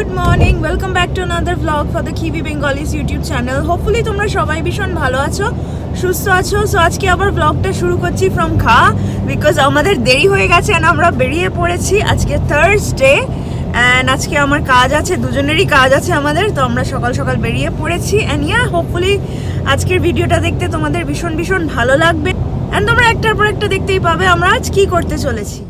Good morning welcome back to another blog for the কিবি Bengalese YouTube channel hopefully তোমরা সবাই ভীষণ ভালো আছো, সুস্থ আছো। সো আজকে আবার ব্লগটা শুরু করছি ফ্রম খা বিকজ আমাদের দেরি হয়ে গেছে অ্যান্ড আমরা বেরিয়ে পড়েছি আজকে থার্সডে অ্যান্ড আজকে আমার কাজ আছে, দুজনেরই কাজ আছে আমাদের, তো আমরা সকাল সকাল বেরিয়ে পড়েছি। অ্যান্ড ইয়া হোপফুলি আজকের ভিডিওটা দেখতে তোমাদের ভীষণ ভীষণ ভালো লাগবে। অ্যান্ড তোমরা একটার পর একটা দেখতেই পাবে আমরা আজ কি করতে চলেছি।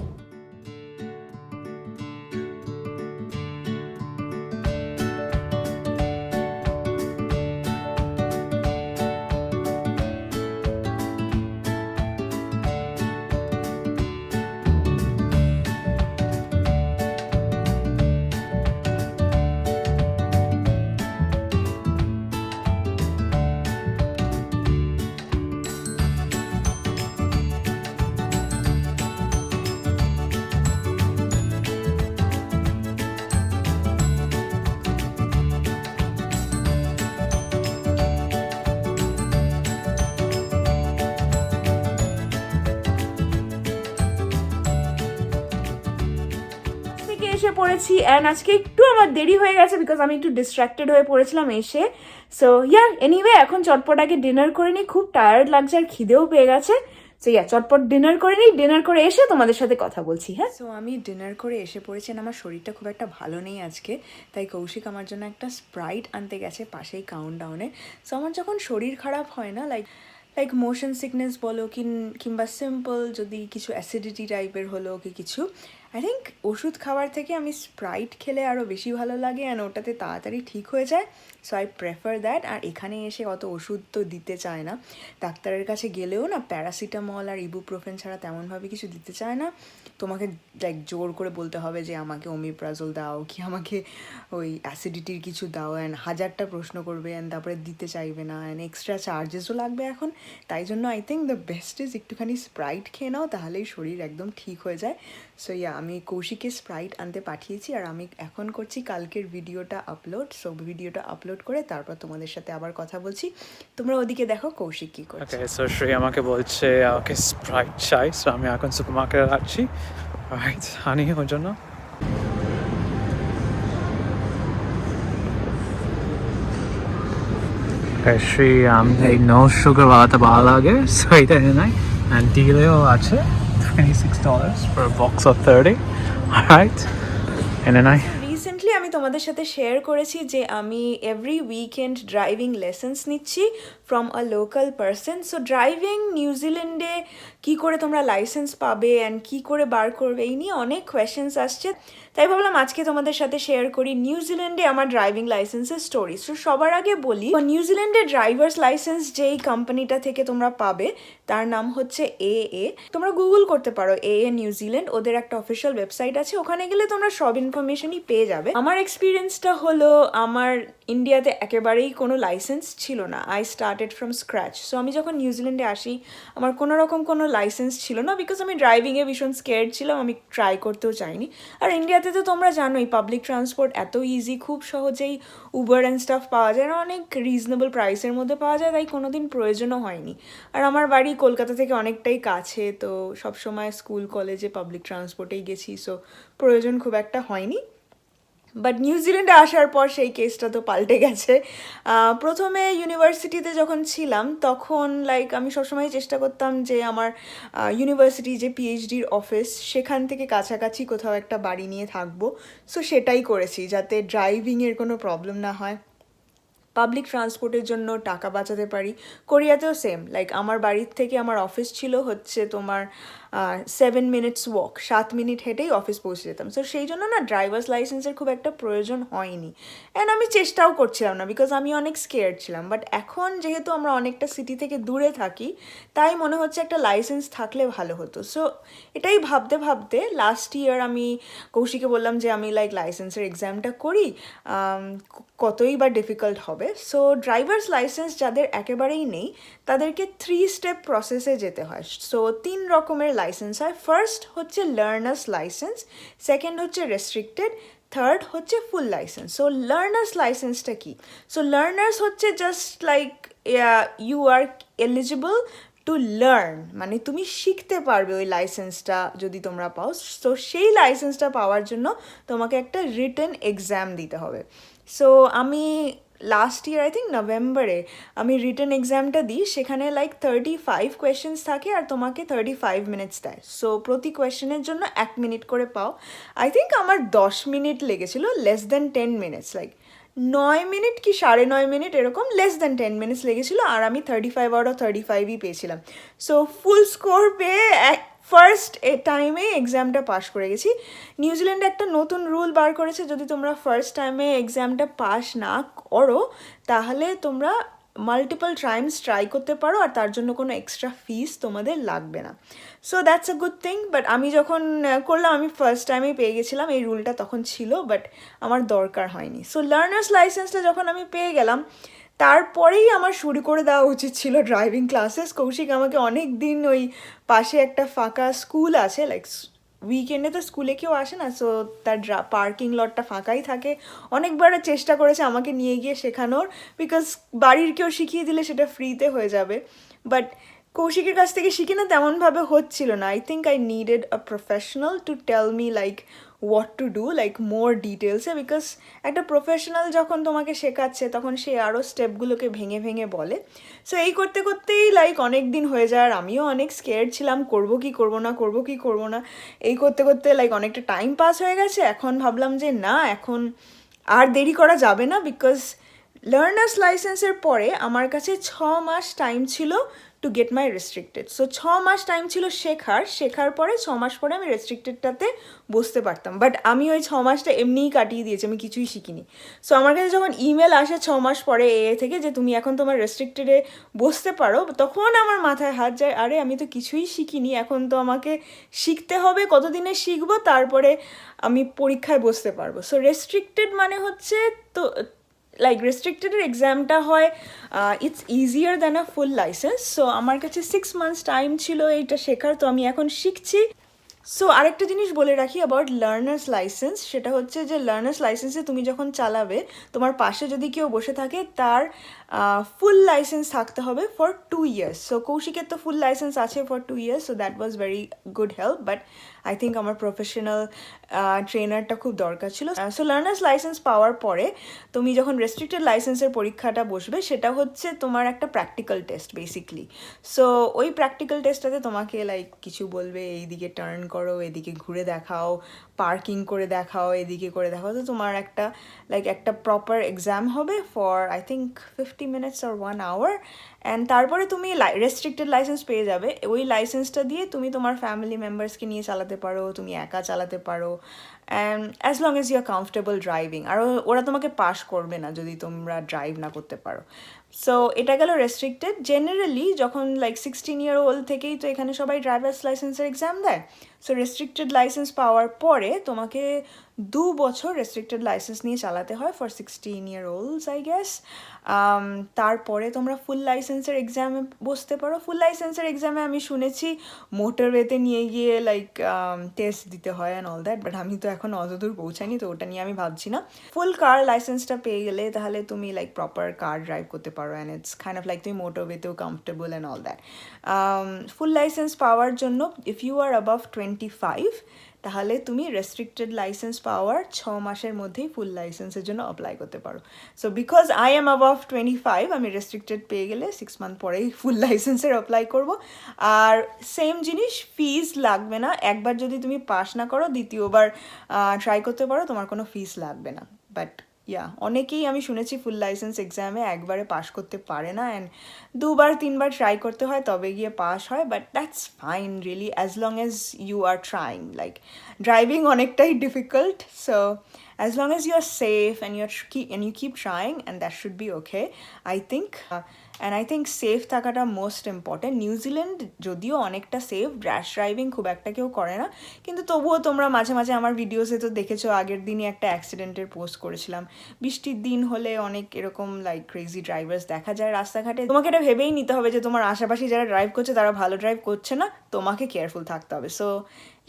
থেকে এসে পড়েছি অ্যান্ড আজকে একটু আমার দেরি হয়ে গেছে বিকজ আমি একটু ডিস্ট্র্যাক্টেড হয়ে পড়েছিলাম এসে। সো ইয়া এনিওয়ে এখন চটপট আগে ডিনার করে নিই খুব টায়ার্ড লাগছে আর খিদেও পেয়ে গেছে। সো ইয়া চটপট ডিনার করে নিই ডিনার করে এসে তোমাদের সাথে কথা বলছি হ্যাঁ? সো আমি ডিনার করে এসে পড়েছি আমার শরীরটা খুব একটা ভালো নেই আজকে, তাই কৌশিক আমার জন্য একটা স্প্রাইট আনতে গেছে পাশেই কাউন্ট ডাউনে সো আমার যখন শরীর খারাপ হয় না লাইক লাইক মোশন সিকনেস বলো কিংবা সিম্পল যদি কিছু অ্যাসিডিটি টাইপের হলো, কি কিছু আই থিঙ্ক ওষুধ খাওয়ার থেকে আমি স্প্রাইট খেলে আরও বেশি ভালো লাগে অ্যান্ড ওটাতে তাড়াতাড়ি ঠিক হয়ে যায়। সো আই প্রেফার দ্যাট আর এখানে এসে অত ওষুধ তো দিতে চায় না। ডাক্তারের কাছে গেলেও না প্যারাসিটামল আর ইবুপ্রোফেন ছাড়া তেমনভাবে কিছু দিতে চায় না। তোমাকে লাইক জোর করে বলতে হবে যে, আমাকে ওমিপ্রাজল দাও কি আমাকে ওই অ্যাসিডিটির কিছু দাও। অ্যান্ড হাজারটা প্রশ্ন করবে অ্যান্ড তারপরে দিতে চাইবে না। অ্যান্ড এক্সট্রা চার্জেসও লাগবে এখন। তাই জন্য I think the best is একটুখানি স্প্রাইট খেয়ে নাও, তাহলেই শরীর একদম ঠিক হয়ে যায়। সো ইয়া আমি কৌশিকে স্প্রাইট আনতে পাঠিয়েছি আর আমি এখন করছি কালকের ভিডিওটা আপলোড সো ভিডিওটা আপলোড করে তারপর তোমাদের সাথে আবার কথা বলছি। তোমরা ওদিকে দেখো কৌশিক কী করছে। সো শ্রী আমাকে বলছে, আমাকে স্প্রাইট চাই। সো আমি এখন সুপার মার্কেটে যাচ্ছি রাইট আনি ওর জন্য শ্রী আমি এই নো সুগার বাড়াতে ভালো লাগে সো এটা নাই অ্যান্ড ডিলেও আছে twenty six dollars for box of thirty right এনে নাই রিসেন্টলি আমি তোমাদের সাথে শেয়ার করেছি যে আমি এভরি উইকেন্ড ড্রাইভিং লেসেন্স নিচ্ছি from a local person so driving নিউজিল্যান্ডে কী করে তোমরা লাইসেন্স পাবে অ্যান্ড কী করে বার করবে, এই নিয়ে অনেক কোয়েশ্চেন্স আসছে। তাই ভাবলাম আজকে তোমাদের সাথে শেয়ার করি নিউজিল্যান্ডে আমার ড্রাইভিং লাইসেন্সের স্টোরি সো সবার আগে বলি নিউজিল্যান্ডে ড্রাইভার্স লাইসেন্স যেই কোম্পানিটা থেকে তোমরা পাবে, তার নাম হচ্ছে এ এ তোমরা গুগল করতে পারো এ এ নিউজিল্যান্ড ওদের একটা অফিসিয়াল ওয়েবসাইট আছে। ওখানে গেলে তোমরা সব ইনফরমেশনই পেয়ে যাবে। আমার এক্সপিরিয়েন্সটা হলো, আমার ইন্ডিয়াতে একেবারেই কোনো লাইসেন্স ছিল না। I started from scratch so আমি যখন নিউজিল্যান্ডে আসি, আমার কোনো রকম কোনো লাইসেন্স ছিল না বিকজ আমি ড্রাইভিংয়ে ভীষণ স্কেয়ার্ড ছিলাম, আমি ট্রাই করতেও চাইনি। আর ইন্ডিয়াতে তো তোমরা জানোই পাবলিক ট্রান্সপোর্ট এত ইজি খুব সহজেই উবার অ্যান্ড স্টাফ পাওয়া যায় আর অনেক রিজনেবল প্রাইসের মধ্যে পাওয়া যায়, তাই কোনোদিন প্রয়োজনও হয়নি। আর আমার বাড়ি কলকাতা থেকে অনেকটাই কাছে, তো সবসময় স্কুল কলেজে পাবলিক ট্রান্সপোর্টেই গেছি সো প্রয়োজন খুব একটা হয়নি। বাট নিউজিল্যান্ডে আসার পর সেই কেসটা তো পাল্টে গেছে। প্রথমে ইউনিভার্সিটিতে যখন ছিলাম, তখন লাইক আমি সবসময় চেষ্টা করতাম যে আমার ইউনিভার্সিটি যে পিএইচডির অফিস সেখান থেকে কাছাকাছি কোথাও একটা বাড়ি নিয়ে থাকব। সো সেটাই করেছি, যাতে ড্রাইভিংয়ের কোনো প্রবলেম না হয়। পাবলিক ট্রান্সপোর্টের জন্য টাকা বাঁচাতে পারি। কোরিয়াতেও সেম লাইক আমার বাড়ির থেকে আমার অফিস ছিল হচ্ছে তোমার সেভেন মিনিটস ওয়াক সাত মিনিট হেঁটেই অফিস পৌঁছে যেতাম। সো সেই জন্য না ড্রাইভার্স লাইসেন্সের খুব একটা প্রয়োজন হয়নি। অ্যান্ড আমি চেষ্টাও করছিলাম না বিকজ আমি অনেক স্কেয়ার ছিলাম। বাট এখন যেহেতু আমরা অনেকটা সিটি থেকে দূরে থাকি, তাই মনে হচ্ছে একটা লাইসেন্স থাকলে ভালো হতো। সো এটাই ভাবতে ভাবতে লাস্ট ইয়ার আমি কৌশিকে বললাম যে আমি লাইক লাইসেন্সের এক্সামটা করি কতই বা ডিফিকাল্ট হবে। সো ড্রাইভার্স লাইসেন্স যাদের একেবারেই নেই, তাদেরকে থ্রি স্টেপ প্রসেসে যেতে হয়। সো তিন রকমের লাইসেন্স হয়। ফার্স্ট হচ্ছে লার্নার্স লাইসেন্স সেকেন্ড হচ্ছে রেস্ট্রিক্টেড থার্ড হচ্ছে ফুল লাইসেন্স সো লার্নার্স লাইসেন্সটা কি? সো লার্নার্স হচ্ছে just like you are eligible to learn মানে তুমি শিখতে পারবে ওই লাইসেন্সটা যদি তোমরা পাও। তো সেই লাইসেন্সটা পাওয়ার জন্য তোমাকে একটা রিটেন এক্সাম দিতে হবে। সো আমি লাস্ট ইয়ার আই থিঙ্ক নভেম্বরে আমি রিটার্ন এক্সামটা দিই, সেখানে লাইক থার্টি ফাইভ কোয়েশ্চেন্স থাকে আর তোমাকে থার্টি ফাইভ মিনিটস দেয়। সো প্রতি কোয়েশ্চেনের জন্য এক মিনিট করে পাও। আই থিঙ্ক আমার দশ মিনিট লেগেছিলো less than ten minutes like নয় মিনিট কি সাড়ে নয় মিনিট এরকম? লেস দেন টেন মিনিটস লেগেছিলো আর আমি thirty five out of thirty ফাইভই পেয়েছিলাম। সো ফুল স্কোর পেয়ে এক ফার্স্ট এ টাইমে এক্সামটা পাস করে গেছি। নিউজিল্যান্ডে একটা নতুন রুল বার করেছে, যদি তোমরা ফার্স্ট টাইমে এক্সামটা পাস না করো, তাহলে তোমরা মাল্টিপল টাইমস ট্রাই করতে পারো আর তার জন্য কোনো এক্সট্রা ফিস তোমাদের লাগবে না। So that's a good thing but আমি যখন করলাম, আমি ফার্স্ট টাইমেই পেয়ে গেছিলাম, এই রুলটা তখন ছিল বাট আমার দরকার হয়নি। সো লার্নার্স লাইসেন্সটা যখন আমি পেয়ে গেলাম, তারপরেই আমার শুরু করে দেওয়া উচিত ছিল ড্রাইভিং ক্লাসেস কৌশিক আমাকে অনেক দিন ওই পাশে একটা ফাঁকা স্কুল আছে লাইক উইকেন্ডে তো স্কুলে কেউ আসে না সো তার ড্রা পার্কিং লটটা ফাঁকাই থাকে। অনেকবার চেষ্টা করেছে আমাকে নিয়ে গিয়ে শেখানোর বিকজ বাড়ির কেউ শিখিয়ে দিলে সেটা ফ্রিতে হয়ে যাবে। বাট কৌশিকের কাছ থেকে শিখে না তেমনভাবে হচ্ছিল না। I think I needed a professional to tell me like what to do like more ডিটেলসে বিকজ একটা প্রফেশনাল যখন তোমাকে শেখাচ্ছে, তখন সে আরও স্টেপগুলোকে ভেঙে ভেঙে বলে। সো এই করতে করতেই লাইক অনেক দিন হয়ে যায়, আর আমিও অনেক স্কেয়ার ছিলাম, করব কি, করব না, করব কি, করব না। এই করতে করতে লাইক অনেকটা টাইম পাস হয়ে গেছে, এখন ভাবলাম যে না, এখন আর দেরি করা যাবে না বিকজ লার্নার্স লাইসেন্সের পরে আমার কাছে ছ মাস টাইম ছিল to get my restricted so ছ মাস টাইম ছিল শেখার শেখার পরে ছ মাস পরে আমি রেস্ট্রিক্টেডটাতে বসতে পারতাম। বাট আমি ওই ছ মাসটা এমনিই কাটিয়ে দিয়েছি, আমি কিছুই শিখিনি। সো আমার কাছে যখন ইমেল আসে ছ মাস পরে এ থেকে যে তুমি এখন তোমার রেস্ট্রিক্টেডে বসতে পারো, তখন আমার মাথায় হাত যায়, আরে, আমি তো কিছুই শিখিনি, এখন তো আমাকে শিখতে হবে, কতদিনে শিখব, তারপরে আমি পরীক্ষায় বসতে পারব। সো রেস্ট্রিক্টেড মানে হচ্ছে তো লাইক রেস্ট্রিক্টেডের এক্সামটা হয় it's easier than a full licence so আমার কাছে সিক্স মান্থস টাইম ছিল এইটা শেখার, তো আমি এখন শিখছি। সো আরেকটা জিনিস বলে রাখি অ্যাবাউট লার্নার্স লাইসেন্স সেটা হচ্ছে যে লার্নার্স লাইসেন্সে তুমি যখন চালাবে, তোমার পাশে যদি কেউ বসে থাকে, তার ফুল লাইসেন্স থাকতে হবে ফর টু ইয়ার্স সো কৌশিকের তো ফুল লাইসেন্স আছে for two years so that was very good help but I think আমার প্রফেশনাল ট্রেনারটা খুব দরকার ছিল। সো লার্নার্স লাইসেন্স পাওয়ার পরে তুমি যখন রেস্ট্রিক্টেড লাইসেন্সের পরীক্ষাটা বসবে, সেটা হচ্ছে তোমার একটা প্র্যাকটিক্যাল টেস্ট বেসিকলি সো ওই প্র্যাকটিক্যাল টেস্টটাতে তোমাকে লাইক কিছু বলবে, এইদিকে টার্ন করো, এদিকে ঘুরে দেখাও পার্কিং করে দেখাও, এদিকে করে দেখাও। তো তোমার একটা লাইক একটা প্রপার এক্সাম হবে for I think fifty minutes R one hour and তারপরে তুমি রেস্ট্রিক্টেড লাইসেন্স পেয়ে যাবে। ওই লাইসেন্সটা দিয়ে তুমি তোমার ফ্যামিলি মেম্বার্সকে নিয়ে চালাতে পারো তুমি একা চালাতে পারো। And as long as you are comfortable driving আর ওরা তোমাকে পাস করবে না যদি তোমরা ড্রাইভ না করতে পারো। সো এটা গেল রেস্ট্রিক্টেড জেনারেলি যখন লাইক সিক্সটিন ইয়ার ওল্ড থেকেই তো এখানে সবাই ড্রাইভার্স লাইসেন্সের এক্সাম দেয়। সো রেস্ট্রিক্টেড লাইসেন্স পাওয়ার পরে তোমাকে দু বছর রেস্ট্রিক্টেড লাইসেন্স নিয়ে চালাতে হয় for sixteen year olds I guess তারপরে তোমরা ফুল লাইসেন্সের এক্সামে বসতে পারো। ফুল লাইসেন্সের এক্সামে আমি শুনেছি মোটরওয়েতে নিয়ে গিয়ে লাইক টেস্ট দিতে হয় অ্যান্ড অল দ্যাট বাট আমি তো এখন অতদূর পৌঁছায়নি, তো ওটা নিয়ে আমি ভাবছি না। ফুল কার লাইসেন্সটা পেয়ে গেলে তাহলে তুমি লাইক প্রপার কার ড্রাইভ করতে পারো and it's kind of like তুমি মোটরওয়েতেও comfortable and all that full licence পাওয়ার জন্য if you are above twenty five তাহলে তুমি রেস্ট্রিক্টেড লাইসেন্স পাওয়ার ছ মাসের মধ্যেই ফুল লাইসেন্সের জন্য অ্যাপ্লাই করতে পারো। So because I am above twenty five আমি রেস্ট্রিক্টেড পেয়ে গেলে সিক্স মান্থ পরেই ফুল লাইসেন্সের অ্যাপ্লাই করব। আর সেম জিনিস ফিজ লাগবে না। একবার যদি তুমি পাস না করো, দ্বিতীয়বার ট্রাই করতে পারো, তোমার কোনো ফিজ লাগবে না। বাট ইয়া অনেকেই আমি শুনেছি ফুল লাইসেন্স এক্সামে একবারে পাশ করতে পারে না অ্যান্ড দুবার তিনবার ট্রাই করতে হয় তবে গিয়ে পাস হয় but that's fine really as long as you are trying like driving অনেকটাই difficult so as long as you are safe and you keep, and you keep trying and that should be okay I think uh, I think safe থাকাটা most important New Zealand যদিও অনেকটা safe rash driving খুব একটা কেউ করে না। কিন্তু তবুও তোমরা মাঝে মাঝে আমার ভিডিওসে তো দেখেছ আগের দিনই একটা অ্যাক্সিডেন্টের পোস্ট করেছিলাম। বৃষ্টির দিন হলে অনেক এরকম লাইক ক্রেজি ড্রাইভার্স দেখা যায় রাস্তাঘাটে। তোমাকে এটা ভেবেই নিতে হবে যে তোমার আশেপাশে যারা ড্রাইভ করছে তারা ভালো ড্রাইভ করছে না। তোমাকে কেয়ারফুল থাকতে হবে। সো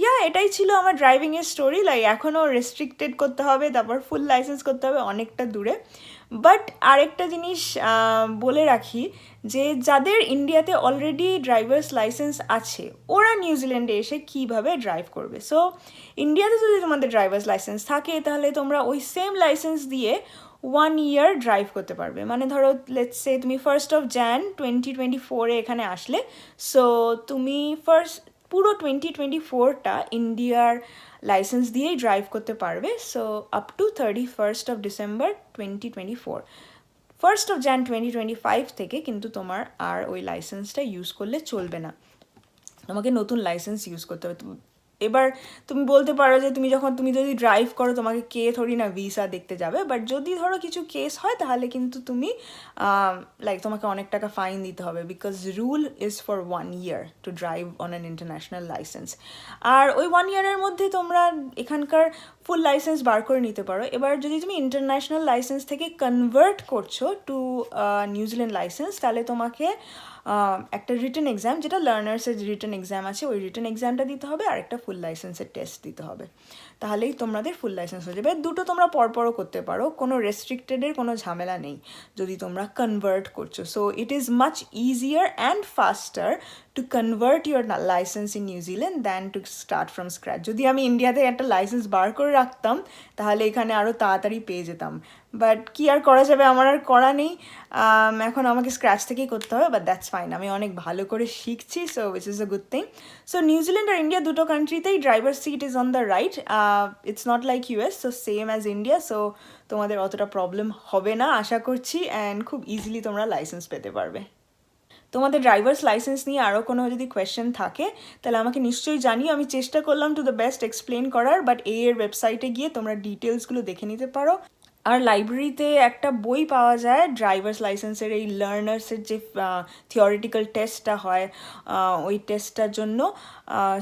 ইয়া এটাই ছিল আমার ড্রাইভিংয়ের স্টোরি লাইক এখনও রেস্ট্রিক্টেড করতে হবে, তারপর ফুল লাইসেন্স করতে হবে অনেকটা দূরে। বাট আরেকটা জিনিস বলে রাখি যে যাদের ইন্ডিয়াতে অলরেডি ড্রাইভার্স লাইসেন্স আছে, ওরা নিউজিল্যান্ডে এসে কীভাবে ড্রাইভ করবে? সো ইন্ডিয়াতে যদি তোমাদের ড্রাইভার্স লাইসেন্স থাকে, তাহলে তোমরা ওই সেম লাইসেন্স দিয়ে ওয়ান ইয়ার ড্রাইভ করতে পারবে। মানে ধরো লেটস সে তুমি first of Jan twenty twenty ফোরে এখানে আসলে সো তুমি ফার্স্ট পুরো টোয়েন্টি টোয়েন্টি ফোরটা ইন্ডিয়ার লাইসেন্স দিয়েই ড্রাইভ করতে পারবে। So up to thirty first of December twenty twenty four first of Jan twenty twenty five থেকে কিন্তু তোমার আর ওই লাইসেন্সটা ইউজ করলে চলবে না। তোমাকে নতুন লাইসেন্স ইউজ করতে হবে। এবার তুমি বলতে পারো যে তুমি যখন, তুমি যদি ড্রাইভ করো, তোমাকে কে থরি না ভিসা দেখতে যাবে। বাট যদি ধরো কিছু কেস হয়, তাহলে কিন্তু তুমি লাইক তোমাকে অনেক টাকা ফাইন দিতে হবে। Because rule is for one year to drive on an international licence আর ওই ওয়ান ইয়ারের মধ্যে তোমরা এখানকার ফুল লাইসেন্স বার করে নিতে পারো। এবার যদি তুমি ইন্টারন্যাশনাল লাইসেন্স থেকে কনভার্ট করছ টু নিউজিল্যান্ড লাইসেন্স তাহলে তোমাকে একটা রিটেন এক্সাম যেটা লার্নার্সের রিটার্ন এক্সাম আছে, ওই রিটার্ন এক্সামটা দিতে হবে আর একটা ফুল লাইসেন্সের টেস্ট দিতে হবে। তাহলেই তোমাদের ফুল লাইসেন্স হয়ে যাবে। দুটো তোমরা পরপরও করতে পারো, কোনো রেস্ট্রিক্টেডের কোনো ঝামেলা নেই, যদি তোমরা কনভার্ট করছ। So it is much easier and faster to convert your licence in New Zealand than to start from scratch যদি আমি ইন্ডিয়াতে একটা লাইসেন্স বার করে রাখতাম, তাহলে এখানে আরও তাড়াতাড়ি পেয়ে যেতাম। বাট কি আর করা যাবে? আমার আর করা নেই। এখন আমাকে স্ক্র্যাচ থেকেই করতে হবে বাট দ্যাটস ফাইন আমি অনেক ভালো করে শিখছি so which is a good thing so New Zealand R India দুটো কান্ট্রিতেই driver seat is on the right it's not like US so same as India so তোমাদের অতটা প্রবলেম হবে না, আশা করছি অ্যান্ড খুব ইজিলি তোমরা লাইসেন্স পেতে পারবে। তোমাদের ড্রাইভার্স লাইসেন্স নিয়ে আরও কোনো যদি কোয়েশ্চেন থাকে, তাহলে আমাকে নিশ্চয়ই জানিও। আমি চেষ্টা করলাম টু দ্য বেস্ট এক্সপ্লেন করার বাট এ এর ওয়েবসাইটে গিয়ে তোমরা ডিটেলসগুলো দেখে নিতে পারো। আর লাইব্রেরিতে একটা বই পাওয়া যায় ড্রাইভার্স লাইসেন্সের এই লার্নার্সের যে থিওরিটিক্যাল টেস্টটা হয় ওই টেস্টটার জন্য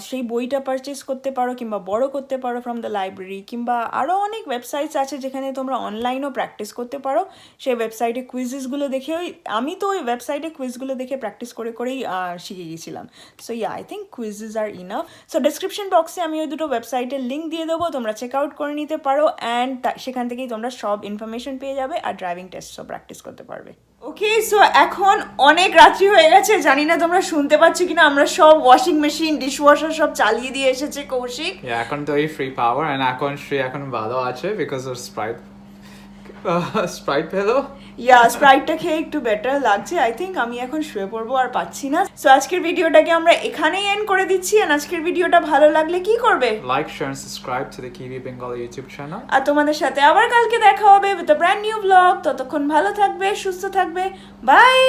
সেই বইটা পারচেস করতে পারো কিংবা বড় করতে পারো ফ্রম দ্য লাইব্রেরি কিংবা আরও অনেক ওয়েবসাইটস আছে যেখানে তোমরা অনলাইনও প্র্যাকটিস করতে পারো। সেই ওয়েবসাইটে কুইজেসগুলো দেখে ওই, আমি তো ওই ওয়েবসাইটে কুইজগুলো দেখে প্র্যাকটিস করে, করেই শিখে গেছিলাম। So yeah I think quizzes are enough so description বক্সে আমি ওই দুটো ওয়েবসাইটের লিঙ্ক দিয়ে দেবো, তোমরা চেক আউট করে নিতে পারো অ্যান্ড সেখান থেকেই তোমরা সব ইনফরমেশন পেয়ে যাবে আর ড্রাইভিং টেস্টও প্র্যাকটিস করতে পারবে। ওকে সো এখন অনেক রাত্রি হয়ে গেছে জানি না তোমরা শুনতে পাচ্ছ কিনা আমরা সব ওয়াশিং মেশিন ডিশওয়াশার সব চালিয়ে দিয়ে এসেছে কৌশিক। এখন তো এই ফ্রি পাওয়ার এন্ড এখন শ্রী এখন ভালো আছে বিকজ অফ স্প্রাইট স্প্রাইট পেল ইয়া স্প্রাইটটা খেয়ে একটু বেটার লাগছে। আই থিঙ্ক আমি এখন শুয়ে পড়ব আর পাচ্ছি না। সো আজকের ভিডিওটাকে আমরা এখানেই এন্ড করে দিচ্ছি। আর আজকের ভিডিওটা ভালো লাগলে কি করবে? Like share subscribe to the কিবি বেঙ্গল ইউটিউব চ্যানেল আর তোমাদের সাথে আবার কালকে দেখা হবে উইথ ব্র্যান্ড নিউ ব্লগ ততক্ষণ ভালো থাকবে সুস্থ থাকবে। বাই